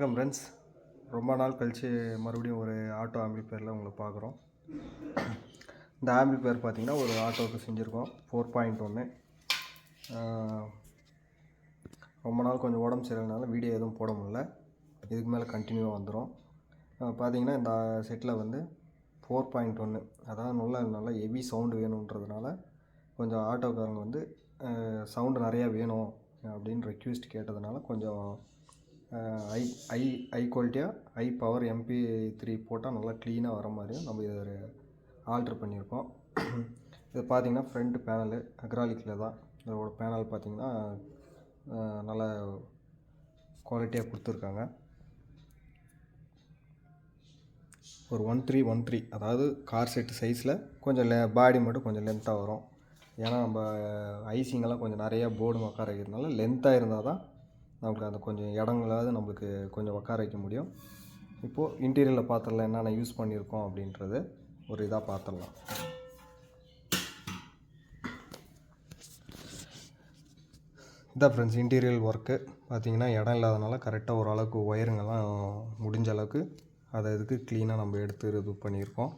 வணக்கம் ஃப்ரெண்ட்ஸ் ரொம்ப நாள் கழித்து மறுபடியும் ஒரு ஆட்டோ ஆம்பிள்பேரில் உங்களை பார்க்குறோம். இந்த ஆம்பிள்பேர் பார்த்தீங்கன்னா ஒரு ஆட்டோவுக்கு செஞ்சுருக்கோம். ஃபோர் பாயிண்ட் ஒன்று ரொம்ப நாள் கொஞ்சம் உடம்பு சரியில்லைனால வீடியோ எதுவும் போட முடியல. இதுக்கு மேலே கண்டினியூவாக வந்துடும் பார்த்திங்கன்னா இந்த செட்டில் வந்து ஃபோர் பாயிண்ட் ஒன்று அதாவது நல்லா நல்லா ஹெவி சவுண்டு வேணுன்றதுனால கொஞ்சம் ஆட்டோக்காரங்க வந்து சவுண்டு நிறையா வேணும் அப்படின்னு ரெக்யூஸ்ட் கேட்டதுனால கொஞ்சம் ஐ ஐ ஐ குவாலிட்டியாக ஐ பவர் எம்பி த்ரீ போட்டால் நல்லா க்ளீனாக வர மாதிரியும் நம்ம இதை ஒரு ஆல்ட்ரு பண்ணியிருக்கோம். இது பார்த்தீங்கன்னா ஃப்ரண்ட் பேனலு அக்ராலிக்கில் தான். இதோட பேனல் பார்த்தீங்கன்னா நல்ல குவாலிட்டியாக கொடுத்துருக்காங்க. ஒரு ஒன் த்ரீ ஒன் த்ரீ அதாவது கார் செட்டு சைஸில் கொஞ்சம் லெ பாடி மட்டும் கொஞ்சம் லென்த்தாக வரும். ஏன்னா நம்ம ஐசிங்கெல்லாம் கொஞ்சம் நிறையா போர்டு உட்கார இருக்கிறதுனால லென்த்தாக இருந்தால் தான் நமக்கு அந்த கொஞ்சம் இடங்களாவது நம்மளுக்கு கொஞ்சம் உட்கார வைக்க முடியும். இப்போது இன்டீரியரில் பார்த்துடலாம் என்னென்ன யூஸ் பண்ணியிருக்கோம் அப்படின்றது ஒரு இதாக பார்த்துடலாம் இதான் ஃப்ரெண்ட்ஸ் இன்டீரியல் ஒர்க்கு பார்த்தீங்கன்னா இடம் இல்லாதனால கரெக்டாக ஓரளவுக்கு ஒயருங்கெல்லாம் முடிஞ்ச அளவுக்கு அதை இதுக்கு க்ளீனாக நம்ம எடுத்து இது பண்ணியிருக்கோம்.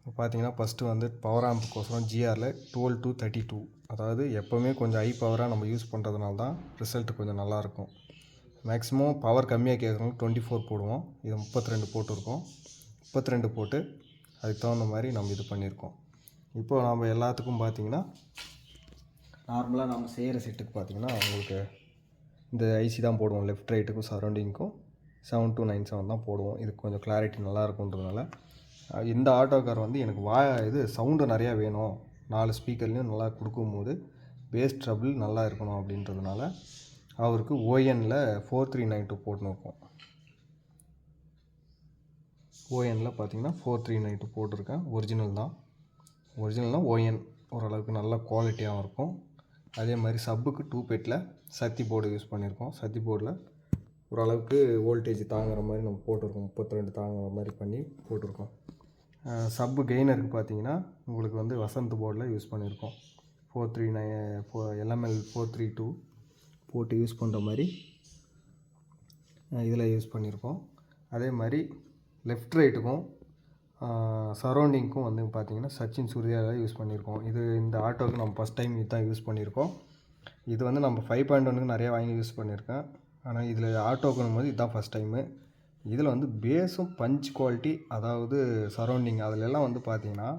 இப்போ பார்த்தீங்கன்னா ஃபஸ்ட்டு வந்து பவர் ஆம்புக்கோசரம் ஜிஆரில் டுவெல் டூ தேர்ட்டி டூ அதாவது எப்போவுமே கொஞ்சம் ஹை பவராக நம்ம யூஸ் பண்ணுறதுனால தான் ரிசல்ட் கொஞ்சம் நல்லாயிருக்கும் மேக்ஸிமம் பவர் கம்மியாக கேட்குறவங்க டுவெண்ட்டி ஃபோர் போடுவோம். இது முப்பத்தி ரெண்டு போட்டிருக்கோம் முப்பத்தி ரெண்டு போட்டு அதுக்கு தகுந்த மாதிரி நம்ம இது பண்ணியிருக்கோம். இப்போது நம்ம எல்லாத்துக்கும் பார்த்தீங்கன்னா நார்மலாக நம்ம செய்கிற செட்டுக்கு பார்த்தீங்கன்னா உங்களுக்கு இந்த ஐசி தான் போடுவோம். லெஃப்ட் ரைட்டுக்கும் சரௌண்டிங்க்கும் செவன் டூ நைன் செவன் தான் போடுவோம். இதுக்கு கொஞ்சம் கிளாரிட்டி நல்லா இருக்குன்றதுனால இந்த ஆட்டோக்கார் வந்து எனக்கு வா இது சவுண்டு நிறையா வேணும். நாலு ஸ்பீக்கர்லேயும் நல்லா கொடுக்கும்போது பேஸ் ட்ரபிள் நல்லா இருக்கணும் அப்படின்றதுனால அவருக்கு ஓஎனில் ஃபோர் த்ரீ நைன் டூ போட்டுன்னு இருக்கும். ஓஎனில் பார்த்தீங்கன்னா ஃபோர் த்ரீ நைன் டூ போட்டிருக்கேன். ஒரிஜினல் தான். ஒரிஜினல்னால் ஓஎன். ஓரளவுக்கு நல்ல குவாலிட்டியாகவும் இருக்கும். அதே மாதிரி சப்புக்கு டூ பெட்டில் சத்தி போர்டு யூஸ் பண்ணியிருக்கோம். சத்தி போர்டில் ஓரளவுக்கு வோல்டேஜ் தாங்குற மாதிரி நம்ம போட்டிருக்கோம். முப்பத்தி ரெண்டு தாங்குற மாதிரி பண்ணி போட்டிருக்கோம். சப்பு கெய்னருக்கு பார்த்தீங்கன்னா உங்களுக்கு வந்து வசந்த் போர்டில் யூஸ் பண்ணியிருக்கோம் four three nine four LML four three two போட்டு யூஸ் பண்ணுற மாதிரி இதில் யூஸ் பண்ணியிருக்கோம் அதே மாதிரி லெஃப்ட் ரைட்டுக்கும் சரௌண்டிங்க்கும் வந்து பார்த்திங்கன்னா சச்சின் சூர்யாவில் யூஸ் பண்ணியிருக்கோம் இது இந்த ஆட்டோவுக்கு நம்ம ஃபஸ்ட் டைம் இதுதான் யூஸ் பண்ணியிருக்கோம் இது வந்து நம்ம ஃபைவ் பாயிண்ட் ஒன்றுக்கு நிறையா வாங்கி யூஸ் பண்ணியிருக்கேன் ஆனால் இதில் ஆட்டோக்குன்னும் போது இதுதான் ஃபஸ்ட் டைமு இதில் வந்து பேஸும் பஞ்ச் குவாலிட்டி அதாவது சரௌண்டிங் அதிலெல்லாம் வந்து பார்த்திங்கன்னா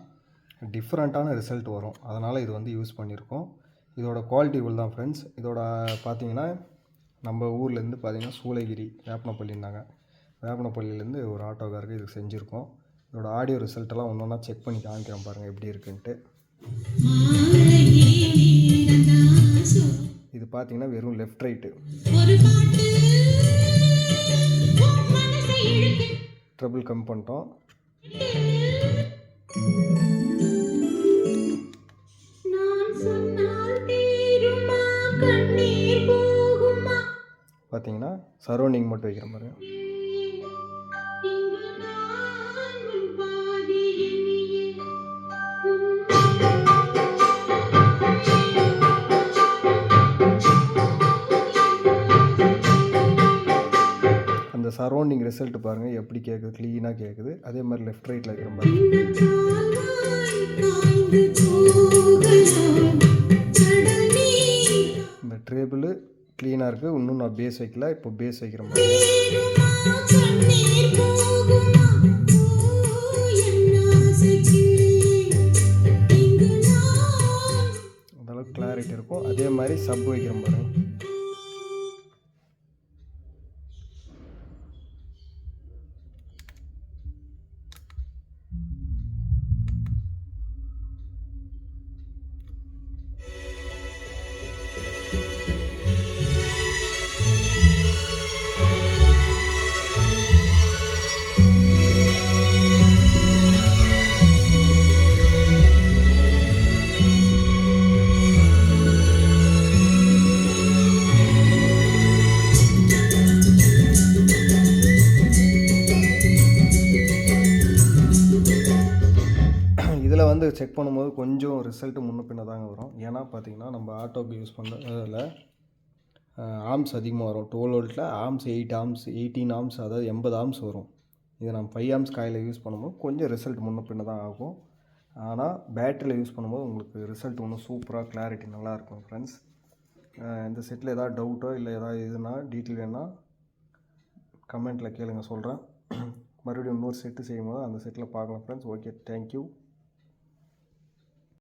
டிஃப்ரெண்ட்டான ரிசல்ட் வரும். அதனால் இது வந்து யூஸ் பண்ணியிருக்கோம். இதோட குவாலிட்டி இவ்வளோ தான் ஃப்ரெண்ட்ஸ் இதோட பார்த்தீங்கன்னா நம்ம ஊர்லேருந்து பார்த்தீங்கன்னா சூளகிரி வேப்பனப்பள்ளின்னாங்க வேப்பனப்பள்ளியிலேருந்து ஒரு ஆட்டோக்காருக்கு இது செஞ்சுருக்கோம். இதோட ஆடியோ ரிசல்ட்டெல்லாம் ஒன்று ஒன்றா செக் பண்ணி காமிக்கிறேன் பாருங்கள் எப்படி இருக்குன்ட்டு. இது பார்த்தீங்கன்னா வெறும் லெஃப்ட் ரைட்டு ட்ரபிள் கம் பண்ணிட்டோம். பார்த்தீங்கன்னா சரௌண்டிங் மட்டும் வைக்கிற மாதிரி. சரௌண்டிங் ரிசல்ட் பாருங்கள் எப்படி கேட்குது க்ளீனாக கேட்குது அதே மாதிரி லெஃப்ட் ரைட்டில் இருக்கிற மாதிரி. இந்த ட்ரேபிள் க்ளீனாக இருக்குது இன்னும் நான் பேஸ் வைக்கல. இப்போ பேஸ் வைக்கிற மாதிரி. அந்தளவுக்கு கிளாரிட்டி இருக்கும். அதே மாதிரி சப் வைக்கிற பாருங்க. இதில் செக் பண்ணும்போது கொஞ்சம் ரிசல்ட்டு முன்ன பின்ன தாங்க வரும். ஏன்னா பார்த்தீங்கன்னா நம்ம ஆட்டோக்கு யூஸ் பண்ணுறதுல ஆர்ம்ஸ் அதிகமாக வரும். டுவெல் வோல்ட்டில் ohms eight ohms eighteen ohms அதாவது எண்பது ஆர்ம்ஸ் வரும். இதை நம்ம ஃபைவ் ஆர்ம்ஸ் காயில் யூஸ் பண்ணும்போது கொஞ்சம் ரிசல்ட் முன்ன பின்ன தான் ஆகும். ஆனால் பேட்டரியில் யூஸ் பண்ணும்போது உங்களுக்கு ரிசல்ட் ஒன்றும் சூப்பராக கிளாரிட்டி நல்லாயிருக்கும் ஃப்ரெண்ட்ஸ் இந்த செட்டில் ஏதாவது டவுட்டோ இல்லை ஏதாவது இதுனா டீட்டெயில் வேணால் கமெண்ட்டில் கேளுங்க சொல்கிறேன் மறுபடியும் இன்னொரு செட்டு செய்யும்போது அந்த செட்டில் பார்க்கலாம் ஃப்ரெண்ட்ஸ் ஓகே தேங்க்யூ